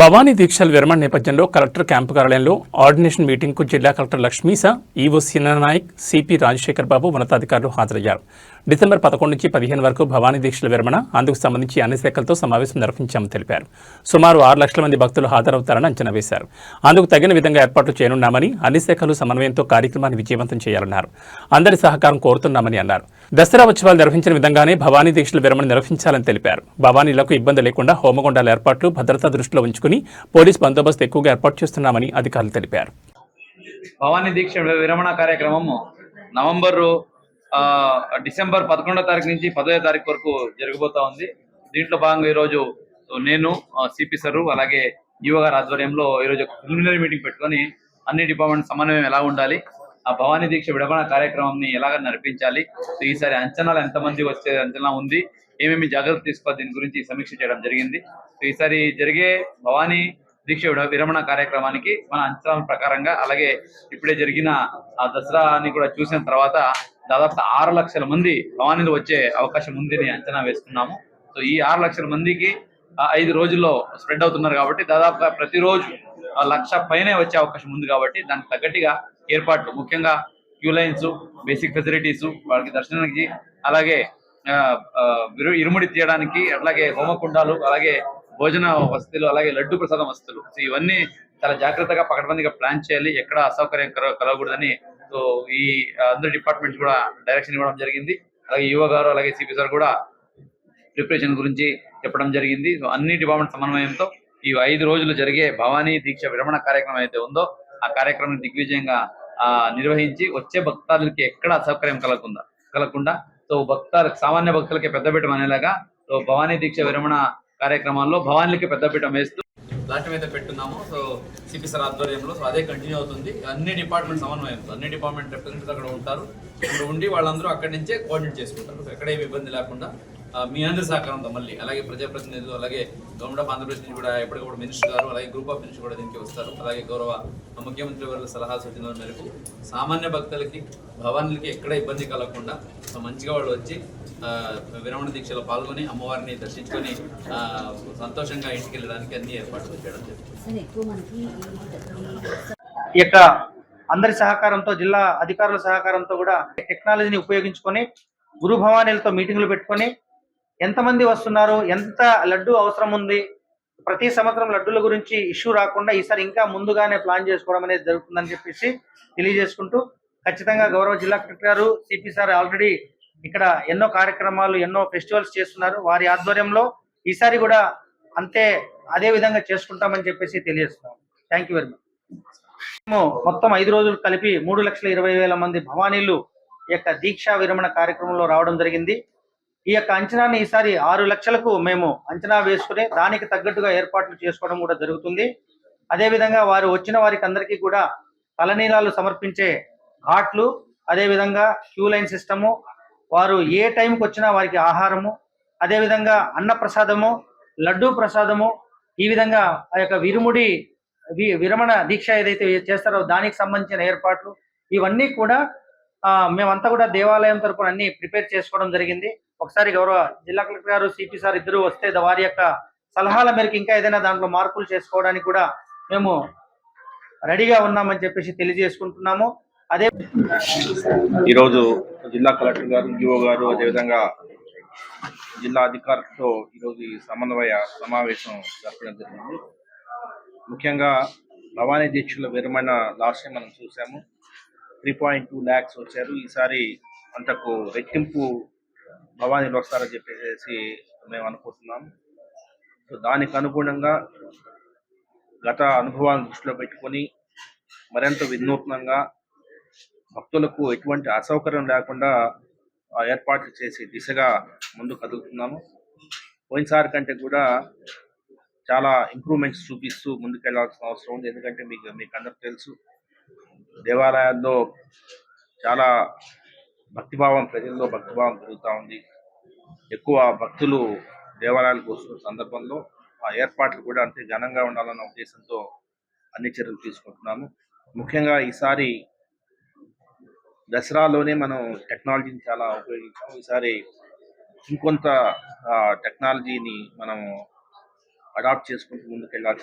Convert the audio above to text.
భవానీ దీక్షల విరమణ నేపథ్యంలో కలెక్టర్ క్యాంపు కార్యాలయంలో ఆర్డినేషన్ మీటింగ్కు జిల్లా collector Lakshmisha EO సినానాయక్ CP Rajasekhar Babu ఉన్నతాధికారులు హాజరయ్యారు. డిసెంబర్ పదకొండు నుంచి పదిహేను వరకు భవానీ దీక్షల విరమణ అందుకు సంబంధించి అన్ని శాఖలతో సమావేశం నిర్వహించామని తెలిపారు. సుమారు ఆరు లక్షల మంది భక్తులు హాజరవుతారని అంచనా వేశారు. అందుకు తగిన విధంగా ఏర్పాట్లు చేయనున్నామని అన్ని శాఖలు సమన్వయంతో కార్యక్రమాన్ని విజయవంతం చేయాలన్నారు. అందరి సహకారం కోరుతున్నామని అన్నారు. దసరా ఉత్సవాలు నిర్వహించిన విధంగానే భవానీ దీక్షల విరమణ నిర్వహించాలని తెలిపారు. భవానీలకు ఇబ్బంది లేకుండా హోమగుండాల ఏర్పాట్లు భద్రతా దృష్టిలో ఉంచుకుని పోలీస్ బందోబస్తు ఎక్కువగా ఏర్పాటు చేస్తున్నామని అధికారులు తెలిపారు. భవానీ దీక్ష విరమణ కార్యక్రమము నవంబర్ డిసెంబర్ పదకొండో తారీఖు నుంచి పదో తారీఖు వరకు జరగబోతా ఉంది. దీంట్లో భాగంగా ఈరోజు నేను సిపి సరు అలాగే యువగారి ఆధ్వర్యంలో ఈరోజు ఒక ప్రిలిమినరీ మీటింగ్ పెట్టుకొని అన్ని డిపార్ట్మెంట్ సమన్వయం ఎలా ఉండాలి ఆ భవానీ దీక్ష విడమణ కార్యక్రమాన్ని ఎలాగ నడిపించాలి ఈసారి అంచనాలు ఎంతమంది వచ్చే అంచనా ఉంది ఏమేమి జాగ్రత్త తీసుకోవాలి దీని గురించి సమీక్ష చేయడం జరిగింది. ఈసారి జరిగే భవానీ దీక్ష విరమణ కార్యక్రమానికి మన అంచనాల ప్రకారంగా అలాగే ఇప్పుడే జరిగిన ఆ దసరాని కూడా చూసిన తర్వాత దాదాపు ఆరు లక్షల మంది భవానీలు వచ్చే అవకాశం ఉందని అంచనా వేస్తున్నాము. సో ఈ ఆరు లక్షల మందికి ఐదు రోజుల్లో స్ప్రెడ్ అవుతున్నారు కాబట్టి దాదాపుగా ప్రతిరోజు లక్ష పైనే వచ్చే అవకాశం ఉంది కాబట్టి దానికి తగ్గట్టుగా ఏర్పాట్లు ముఖ్యంగా క్యూ లైన్స్ బేసిక్ ఫెసిలిటీస్ వాళ్ళకి దర్శనానికి అలాగే ఆ, ఇరుముడి తీయడానికి అట్లాగే హోమకుండాలు అలాగే భోజన వసతులు అలాగే లడ్డు ప్రసాదం వసతులు. ఇవన్నీ చాలా జాగ్రత్తగా పకడ్బందీగా ప్లాన్ చేయాలి. ఎక్కడ అసౌకర్యం కలగకూడదని సో ఈ అందరి డిపార్ట్మెంట్స్ కూడా డైరెక్షన్ ఇవ్వడం జరిగింది. అలాగే యువ గారు అలాగే సిపి సార్ కూడా ప్రిపరేషన్ గురించి చెప్పడం జరిగింది. సో అన్ని డిపార్ట్మెంట్ సమన్వయంతో ఈ ఐదు రోజులు జరిగే భవానీ దీక్ష విరమణ కార్యక్రమం అయితే ఉందో ఆ కార్యక్రమం దిగ్విజయంగా ఆ, నిర్వహించి వచ్చే భక్తాదులకి ఎక్కడ అసౌకర్యం కలగకుండా కలగకుండా సో భక్తాలు సామాన్య భక్తులకి పెద్దపీఠం అనేలాగా సో భవానీ దీక్ష విరమణ కార్యక్రమాల్లో భవానీలకి పెద్దపీఠం వేస్తూ లాంటి మీద పెట్టున్నాము. సో సిపి సార్ ఆధ్వర్యంలో సో అదే కంటిన్యూ అవుతుంది. అన్ని డిపార్ట్మెంట్ సమన్వయంతో అన్ని డిపార్ట్మెంట్ రిప్రజెంటేటివ్స్ అక్కడ ఉంటారు. ఇక్కడ ఉండి వాళ్ళందరూ అక్కడి నుంచే కోఆర్డినేట్ చేసుకుంటారు. సో ఎక్కడ ఏమి ఇబ్బంది లేకుండా మీ అందరి సహకారంతో మళ్ళీ అలాగే ప్రజాప్రతినిధులు అలాగే గవర్నమెంట్ ఆఫ్ ఆంధ్రప్రదేశ్ నుంచి కూడా ఎప్పటికప్పుడు మినిస్టర్ గారు అలాగే గ్రూప్ ఆఫ్ మినిస్టర్ కూడా దీనికి వస్తారు. అలాగే గౌరవ ముఖ్యమంత్రి వారి సలహా సూచనల మేరకు సామాన్య భక్తులకి భవానులకి ఎక్కడ ఇబ్బంది కలగకుండా మంచిగా వాళ్ళు వచ్చి ఆ, విరమణ దీక్షలో పాల్గొని అమ్మవారిని దర్శించుకొని ఆ, సంతోషంగా ఇంటికి వెళ్ళడానికి అన్ని ఏర్పాట్లు చేయడం జరిగింది ఈ యొక్క అందరి సహకారంతో జిల్లా అధికారుల సహకారంతో కూడా టెక్నాలజీని ఉపయోగించుకొని గురు భవానీలతో మీటింగ్లు పెట్టుకొని ఎంతమంది వస్తున్నారు? ఎంత లడ్డు అవసరం ఉంది? ప్రతి సంవత్సరం లడ్డుల గురించి ఇష్యూ రాకుండా ఈసారి ఇంకా ముందుగానే ప్లాన్ చేసుకోవడం అనేది జరుగుతుందని చెప్పేసి తెలియజేసుకుంటూ ఖచ్చితంగా గౌరవ జిల్లా కలెక్టర్ గారు సిపి సార్ ఆల్రెడీ ఇక్కడ ఎన్నో కార్యక్రమాలు ఎన్నో ఫెస్టివల్స్ చేస్తున్నారు. వారి ఆధ్వర్యంలో ఈసారి కూడా అంతే అదే విధంగా చేసుకుంటామని చెప్పేసి తెలియజేస్తున్నాం. థ్యాంక్ యూ వెరీ మచ్ మేము మొత్తం ఐదు రోజులు కలిపి మూడు లక్షల ఇరవై వేల మంది భవానీలు ఈ యొక్క దీక్షా విరమణ కార్యక్రమంలో రావడం జరిగింది. ఈ యొక్క అంచనాని ఈసారి ఆరు లక్షలకు మేము అంచనా వేసుకుని దానికి తగ్గట్టుగా ఏర్పాట్లు చేసుకోవడం కూడా జరుగుతుంది. అదేవిధంగా వారు వచ్చిన వారికి అందరికీ కూడా తలనీలాలు సమర్పించే ఘాట్లు అదేవిధంగా క్యూ లైన్ సిస్టము వారు ఏ టైంకి వచ్చినా వారికి ఆహారము అదేవిధంగా అన్న ప్రసాదము లడ్డూ ప్రసాదము ఈ విధంగా ఆ యొక్క విరుముడి వి- విరమణ దీక్ష ఏదైతే చేస్తారో దానికి సంబంధించిన ఏర్పాట్లు ఇవన్నీ కూడా మేమంతా కూడా దేవాలయం తరపున అన్ని ప్రిపేర్ చేసుకోవడం జరిగింది. ఒకసారి గౌరవ జిల్లా కలెక్టర్ గారు సిపి సార్ ఇద్దరు వస్తే వారి యొక్క సలహాల మేరకు ఇంకా ఏదైనా దాంట్లో మార్పులు చేసుకోవడానికి కూడా మేము రెడీగా ఉన్నామని చెప్పేసి తెలియజేసుకుంటున్నాము. అదే ఈరోజు జిల్లా కలెక్టర్ గారు ఈఓ గారు అదేవిధంగా జిల్లా అధికారులతో ఈరోజు ఈ సమన్వయ సమావేశం జరపడం జరిగింది. ముఖ్యంగా రవాణా దీక్షల విరమణ లాస్ట్ మనం చూసాము. త్రీ పాయింట్ టూ ల్యాక్స్ వచ్చారు. ఈసారి అంతకు రెట్టింపు భవానీలు వస్తారని చెప్పేసి మేము అనుకుంటున్నాం. సో దానికి అనుగుణంగా గత అనుభవాలను దృష్టిలో పెట్టుకొని మరింత వినూత్నంగా భక్తులకు ఎటువంటి అసౌకర్యం లేకుండా ఏర్పాట్లు చేసి దిశగా ముందు కదులుతున్నాము పోయినసారి కంటే కూడా చాలా ఇంప్రూవ్మెంట్స్ చూపిస్తూ ముందుకెళ్ళాల్సిన అవసరం ఉంది. ఎందుకంటే మీకు మీకు అందరికి తెలుసు దేవాలయాల్లో చాలా భక్తిభావం ప్రజల్లో భక్తిభావం పెరుగుతూ ఉంది. ఎక్కువ భక్తులు దేవాలయాలకు వస్తున్న సందర్భంలో ఆ ఏర్పాట్లు కూడా అంతే ఘనంగా ఉండాలన్న ఉద్దేశంతో అన్ని చర్యలు తీసుకుంటున్నాము. ముఖ్యంగా ఈసారి దసరాలోనే మనం టెక్నాలజీని చాలా ఉపయోగించాం ఈసారి ఇంకొంత ఆ, టెక్నాలజీని మనం అడాప్ట్ చేసుకుంటూ ముందుకెళ్ళాల్సి